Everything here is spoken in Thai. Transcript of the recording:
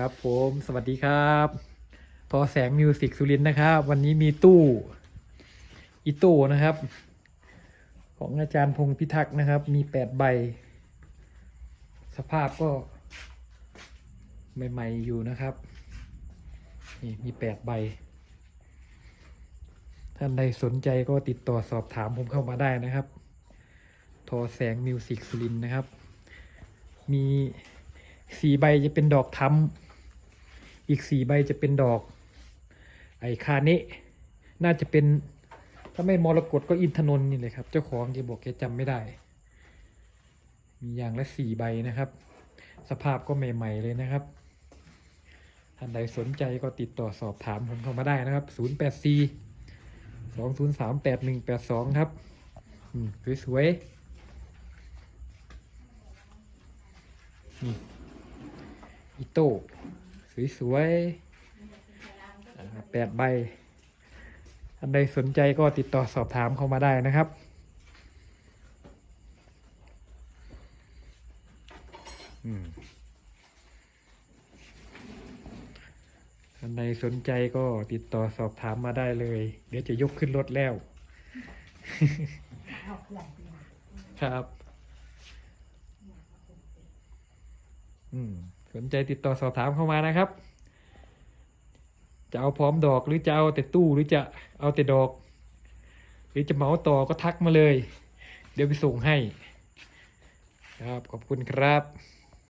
ครับผมสวัสดีครับทอแสงมิวสิกสุรินนะครับ วันนี้มีตู้อีโต้นะครับ ของอาจารย์พงพิทักษ์นะครับ มีแปดใบ สภาพก็ ใหม่ ๆ อยู่นะครับนี่มีแปดใบ ท่านใดสนใจก็ติดต่อสอบถามผมเข้ามาได้นะครับ ทอแสงมิวสิกสุรินนะครับ มีสี่ใบจะเป็นดอกทำ อีกสี่ใบจะเป็นดอก ไอคาเนะน่าจะเป็นถ้าไม่มรกตก็อินทนนท์นี่เลยครับ เจ้าของแกบอกแกจำไม่ได้ มีอย่างละสี่ใบนะครับ สภาพก็ใหม่ ๆ เลยนะครับ ท่านใดสนใจก็ติดต่อสอบถามผมเข้ามาได้นะครับ 0 8 4 2 0 3 8 1 8 2ครับอืมสวยๆนี่อีโต้ สวยๆอ่าแปดใบท่านใดสนใจก็ติดต่อสอบถามเข้ามาได้นะครับอืมท่านใดสนใจก็ติดต่อสอบถามมาได้เลย เดี๋ยวจะยกขึ้นรถแล้ว ครับ อืม สนใจติดต่อสอบถามเข้ามานะครับ จะเอาพร้อมดอกหรือจะเอาแต่ตู้หรือจะเอาแต่ดอก หรือจะเหมาต่อก็ทักมาเลย เดี๋ยวไปส่งให้ ครับขอบคุณครับ